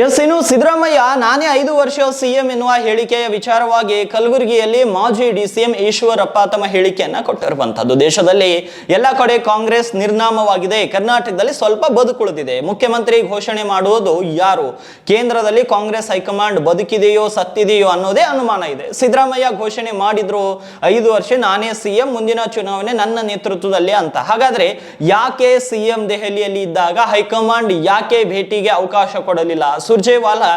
S, ಇನ್ನು ಸಿದ್ದರಾಮಯ್ಯ, ನಾನೇ ಐದು ವರ್ಷ ಸಿಎಂ ಎನ್ನುವ ಹೇಳಿಕೆಯ ವಿಚಾರವಾಗಿ ಕಲಬುರಗಿಯಲ್ಲಿ ಮಾಜಿ ಡಿಸಿಎಂ ಈಶ್ವರಪ್ಪ ತಮ್ಮ ಹೇಳಿಕೆಯನ್ನ ಕೊಟ್ಟಿರುವಂತದ್ದು ದೇಶದಲ್ಲಿ ಎಲ್ಲ ಕಡೆ ಕಾಂಗ್ರೆಸ್ ನಿರ್ನಾಮವಾಗಿದೆ. ಕರ್ನಾಟಕದಲ್ಲಿ ಸ್ವಲ್ಪ ಬದುಕುಳಿದಿದೆ. ಮುಖ್ಯಮಂತ್ರಿ ಘೋಷಣೆ ಮಾಡುವುದು ಯಾರು? ಕೇಂದ್ರದಲ್ಲಿ ಕಾಂಗ್ರೆಸ್ ಹೈಕಮಾಂಡ್ ಬದುಕಿದೆಯೋ, ಸತ್ತಿದೆಯೋ ಅನ್ನೋದೇ ಅನುಮಾನ ಇದೆ. ಸಿದ್ದರಾಮಯ್ಯ ಘೋಷಣೆ ಮಾಡಿದ್ರು ಐದು ವರ್ಷ, ನಾನೇ ಸಿಎಂ ಮುಂದಿನ ಚುನಾವಣೆ ನನ್ನ ನೇತೃತ್ವದಲ್ಲಿ ಅಂತ. ಹಾಗಾದ್ರೆ ಯಾಕೆ ಸಿಎಂ ದೆಹಲಿಯಲ್ಲಿ ಇದ್ದಾಗ ಹೈಕಮಾಂಡ್ ಯಾಕೆ ಭೇಟಿಗೆ ಅವಕಾಶ ಕೊಡಲಿಲ್ಲ? ಸುರ್ಜೇವಾಲಾ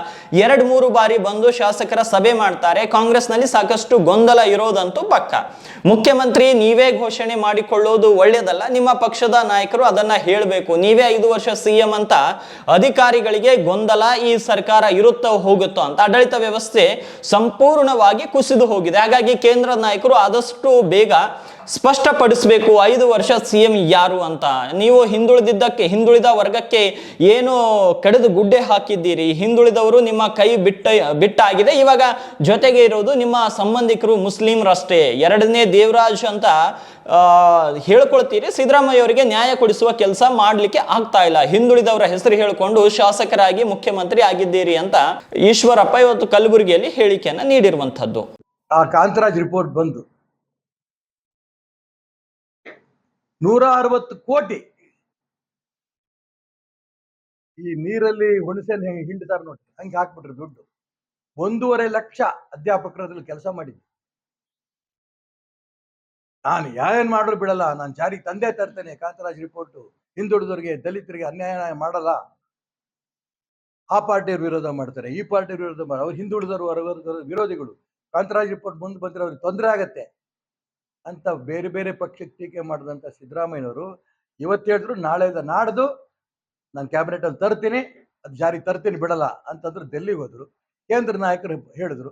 ಎರಡ್ ಮೂರು ಬಾರಿ ಬಂದು ಶಾಸಕರ ಸಭೆ ಮಾಡ್ತಾರೆ. ಕಾಂಗ್ರೆಸ್ನಲ್ಲಿ ಸಾಕಷ್ಟು ಗೊಂದಲ ಇರೋದಂತೂ ಪಕ್ಕ. ಮುಖ್ಯಮಂತ್ರಿ ನೀವೇ ಘೋಷಣೆ ಮಾಡಿಕೊಳ್ಳೋದು ಒಳ್ಳೆಯದಲ್ಲ, ನಿಮ್ಮ ಪಕ್ಷದ ನಾಯಕರು ಅದನ್ನ ಹೇಳಬೇಕು. ನೀವೇ ಐದು ವರ್ಷ ಸಿಎಂ ಅಂತ ಅಧಿಕಾರಿಗಳಿಗೆ ಗೊಂದಲ ಈ ಸರ್ಕಾರ ಇರುತ್ತೋ ಹೋಗುತ್ತೋ ಅಂತ ಆಡಳಿತ ವ್ಯವಸ್ಥೆ ಸಂಪೂರ್ಣವಾಗಿ ಕುಸಿದು ಹೋಗಿದೆ. ಹಾಗಾಗಿ ಕೇಂದ್ರ ನಾಯಕರು ಆದಷ್ಟು ಬೇಗ ಸ್ಪಷ್ಟಪಡಿಸಬೇಕು, ಐದು ವರ್ಷ ಸಿ ಎಂ ಯಾರು ಅಂತ. ನೀವು ಹಿಂದುಳಿದಿದ್ದಕ್ಕೆ, ಹಿಂದುಳಿದ ವರ್ಗಕ್ಕೆ ಏನು ಕಡಿದು ಗುಡ್ಡೆ ಹಾಕಿದ್ದೀರಿ. ಹಿಂದುಳಿದವರು ನಿಮ್ಮ ಕೈ ಬಿಟ್ಟ, ಬಿಟ್ಟಾಗಿದೆ, ಇವಾಗ ಜೊತೆಗೆ ಇರೋದು ನಿಮ್ಮ ಸಂಬಂಧಿಕರು ಮುಸ್ಲಿಮರಷ್ಟೇ. ಎರಡನೇ ದೇವರಾಜ್ ಅಂತ ಹೇಳ್ಕೊಳ್ತೀರಿ, ಸಿದ್ದರಾಮಯ್ಯ ಅವರಿಗೆ ನ್ಯಾಯ ಕೊಡಿಸುವ ಕೆಲಸ ಮಾಡಲಿಕ್ಕೆ ಆಗ್ತಾ ಇಲ್ಲ. ಹಿಂದುಳಿದವರ ಹೆಸರು ಹೇಳಿಕೊಂಡು ಶಾಸಕರಾಗಿ ಮುಖ್ಯಮಂತ್ರಿ ಆಗಿದ್ದೀರಿ ಅಂತ ಈಶ್ವರಪ್ಪ ಇವತ್ತು ಕಲಬುರಗಿಯಲ್ಲಿ ಹೇಳಿಕೆಯನ್ನ ನೀಡಿರುವಂತಹದ್ದು ಆ ಕಾಂತರಾಜ್ ರಿಪೋರ್ಟ್ ಬಂದು ನೂರ ಅರವತ್ತು ಕೋಟಿ ಈ ನೀರಲ್ಲಿ ಹುಣಸೆನ್ ಹಿಂಡ್ತಾರೆ ನೋಡಿ, ಹಂಗೆ ಹಾಕ್ಬಿಟ್ರು ದುಡ್ಡು. ಒಂದೂವರೆ ಲಕ್ಷ ಅಧ್ಯಾಪಕರದಲ್ಲಿ ಕೆಲಸ ಮಾಡಿದ್ವಿ. ನಾನು ಯಾವೇನ್ ಮಾಡ್ರು ಬಿಡಲ್ಲ, ನಾನು ಜಾರಿ ತಂದೆ ತರ್ತೇನೆ, ಕಾಂತರಾಜ್ ರಿಪೋರ್ಟ್ ಹಿಂದುಳಿದವ್ರಿಗೆ, ದಲಿತರಿಗೆ ಅನ್ಯಾಯ ಮಾಡಲ್ಲ. ಆ ಪಾರ್ಟಿಯವ್ರು ವಿರೋಧ ಮಾಡ್ತಾರೆ, ಈ ಪಾರ್ಟಿ ವಿರೋಧ ಮಾಡ್ತಾರೆ ಅವ್ರು ಹಿಂದುಳಿದವರು ವಿರೋಧಿಗಳು. ಕಾಂತರಾಜ್ ರಿಪೋರ್ಟ್ ಮುಂದೆ ಬಂದ್ರೆ ಅವ್ರಿಗೆ ತೊಂದರೆ ಆಗತ್ತೆ ಅಂತ ಬೇರೆ ಬೇರೆ ಪಕ್ಷಕ್ಕೆ ಟೀಕೆ ಮಾಡಿದಂಥ ಸಿದ್ದರಾಮಯ್ಯನವರು ಇವತ್ತು ಹೇಳಿದ್ರು ನಾಳೆ ನಾಡ್ದು ನಾನು ಕ್ಯಾಬಿನೆಟ್ ಅಲ್ಲಿ ತರ್ತೀನಿ, ಅದು ಜಾರಿ ತರ್ತೀನಿ ಬಿಡಲ್ಲ ಅಂತಂದ್ರೆ ಡೆಲ್ಲಿಗೆ ಹೋದ್ರು. ಕೇಂದ್ರ ನಾಯಕರು ಹೇಳಿದ್ರು,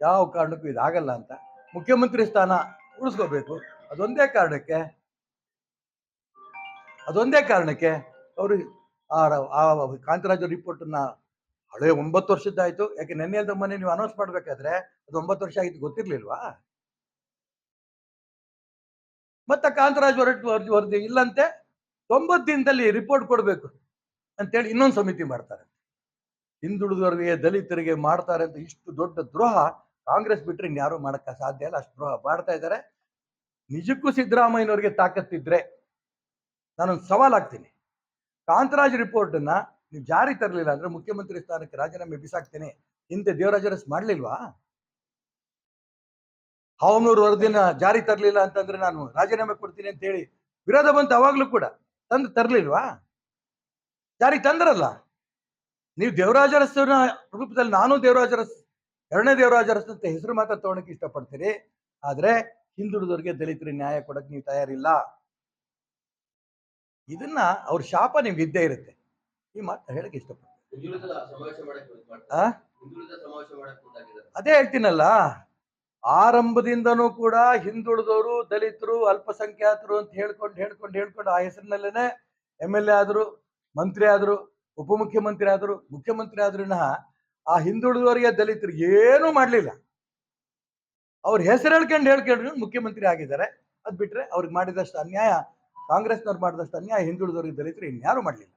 ಯಾವ ಕಾರಣಕ್ಕೂ ಇದಾಗಲ್ಲ ಅಂತ. ಮುಖ್ಯಮಂತ್ರಿ ಸ್ಥಾನ ಉಳಿಸ್ಕೋಬೇಕು. ಅದೊಂದೇ ಕಾರಣಕ್ಕೆ ಅದೊಂದೇ ಕಾರಣಕ್ಕೆ ಅವರು ಆ ಕಾಂತರಾಜ ರಿಪೋರ್ಟನ್ನ ಹಳೆ ಒಂಬತ್ತು ವರ್ಷದ್ದಾಯ್ತು. ಯಾಕೆ ನೆನ್ನೆ ಮೊನ್ನೆ ನೀವು ಅನೌನ್ಸ್ ಮಾಡ್ಬೇಕಾದ್ರೆ ಅದು ಒಂಬತ್ತು ವರ್ಷ ಆಗಿತ್ತು ಗೊತ್ತಿರ್ಲಿಲ್ವಾ? ಮತ್ತೆ ಕಾಂತರಾಜ್ ಹೊರಟು ವರದಿ ವರದಿ ಇಲ್ಲಂತೆ. ತೊಂಬತ್ತು ದಿನದಲ್ಲಿ ರಿಪೋರ್ಟ್ ಕೊಡಬೇಕು. ಅಂತೇಳಿ ಇನ್ನೊಂದು ಸಮಿತಿ ಮಾಡ್ತಾರೆ. ಹಿಂದುಳಿದವರಿಗೆ, ದಲಿತರಿಗೆ ಮಾಡ್ತಾರೆ ಅಂತ ಇಷ್ಟು ದೊಡ್ಡ ದ್ರೋಹ ಕಾಂಗ್ರೆಸ್ ಬಿಟ್ರೆ ಇನ್ಯಾರು ಮಾಡಕ್ಕೆ ಸಾಧ್ಯ ಇಲ್ಲ. ಅಷ್ಟು ದ್ರೋಹ ಮಾಡ್ತಾ ಇದ್ದಾರೆ. ನಿಜಕ್ಕೂ ಸಿದ್ದರಾಮಯ್ಯನವರಿಗೆ ತಾಕತ್ತಿದ್ರೆ ನಾನೊಂದು ಸವಾಲ್ ಹಾಕ್ತೀನಿ. ಕಾಂತರಾಜ್ ರಿಪೋರ್ಟ್ ಅನ್ನ ನೀವು ಜಾರಿ ತರಲಿಲ್ಲ ಅಂದ್ರೆ ಮುಖ್ಯಮಂತ್ರಿ ಸ್ಥಾನಕ್ಕೆ ರಾಜೀನಾಮೆ ಬಿಸಾಕ್ತೇನೆ. ಹಿಂದೆ ದೇವರಾಜ ಅರಸ್ ಮಾಡ್ಲಿಲ್ವಾ? ಹಾವನೂರು ವರದಿನ ಜಾರಿ ತರಲಿಲ್ಲ ಅಂತಂದ್ರೆ ನಾನು ರಾಜೀನಾಮೆ ಕೊಡ್ತೀನಿ ಅಂತ ಹೇಳಿ ವಿರೋಧ ಬಂತು ಅವಾಗ್ಲೂ ಕೂಡ. ತಂದು ತರ್ಲಿಲ್ವಾ? ಜಾರಿ ತಂದ್ರಲ್ಲ? ನೀವು ದೇವರಾಜ ಅರಸನ ರೂಪದಲ್ಲಿ ನಾನು ದೇವರಾಜ ಅರಸ್ ಎರಡನೇ ದೇವರಾಜ ಅರಸ್ ಅಂತ ಹೆಸರು ಮಾತ್ರ ತಗೊಳಕ್ಕೆ ಇಷ್ಟಪಡ್ತೀರಿ. ಆದ್ರೆ ಹಿಂದುಳಿದವರಿಗೆ ದಲಿತರಿಗೆ ನ್ಯಾಯ ಕೊಡಕ್ ನೀವು ತಯಾರಿಲ್ಲ. ಇದನ್ನ ಅವ್ರ ಶಾಪ ನಿಮ್ಗೆ ಇದ್ದೇ ಇರುತ್ತೆ. ಈ ಮಾತು ಹೇಳಕ್ಕೆ ಇಷ್ಟಪಡ್ತೀನಿ. ಅದೇ ಹೇಳ್ತೀನಲ್ಲ ಆರಂಭದಿಂದನೂ ಕೂಡ ಹಿಂದುಳಿದವರು ದಲಿತರು ಅಲ್ಪಸಂಖ್ಯಾತರು ಅಂತ ಹೇಳ್ಕೊಂಡು ಹೇಳ್ಕೊಂಡು ಹೇಳ್ಕೊಂಡು ಆ ಹೆಸರಿನಲ್ಲೇನೆ ಎಂ ಎಲ್ ಎ ಆದ್ರು ಮಂತ್ರಿ ಆದ್ರು, ಉಪಮುಖ್ಯಮಂತ್ರಿ ಆದ್ರು, ಮುಖ್ಯಮಂತ್ರಿ ಆದ್ರೂ ಆ ಹಿಂದುಳಿದವರಿಗೆ ದಲಿತರಿಗೆ ಏನೂ ಮಾಡ್ಲಿಲ್ಲ. ಅವ್ರ ಹೆಸರು ಹೇಳ್ಕೊಂಡು ಹೇಳ್ಕೊಂಡ್ರು, ಮುಖ್ಯಮಂತ್ರಿ ಆಗಿದ್ದಾರೆ. ಅದ್ ಬಿಟ್ರೆ ಅವ್ರಿಗೆ ಮಾಡಿದಷ್ಟು ಅನ್ಯಾಯ, ಕಾಂಗ್ರೆಸ್ನವ್ರು ಮಾಡಿದಷ್ಟು ಅನ್ಯಾಯ ಹಿಂದುಳಿದವರಿಗೆ ದಲಿತರು ಇನ್ಯಾರು ಮಾಡ್ಲಿಲ್ಲ.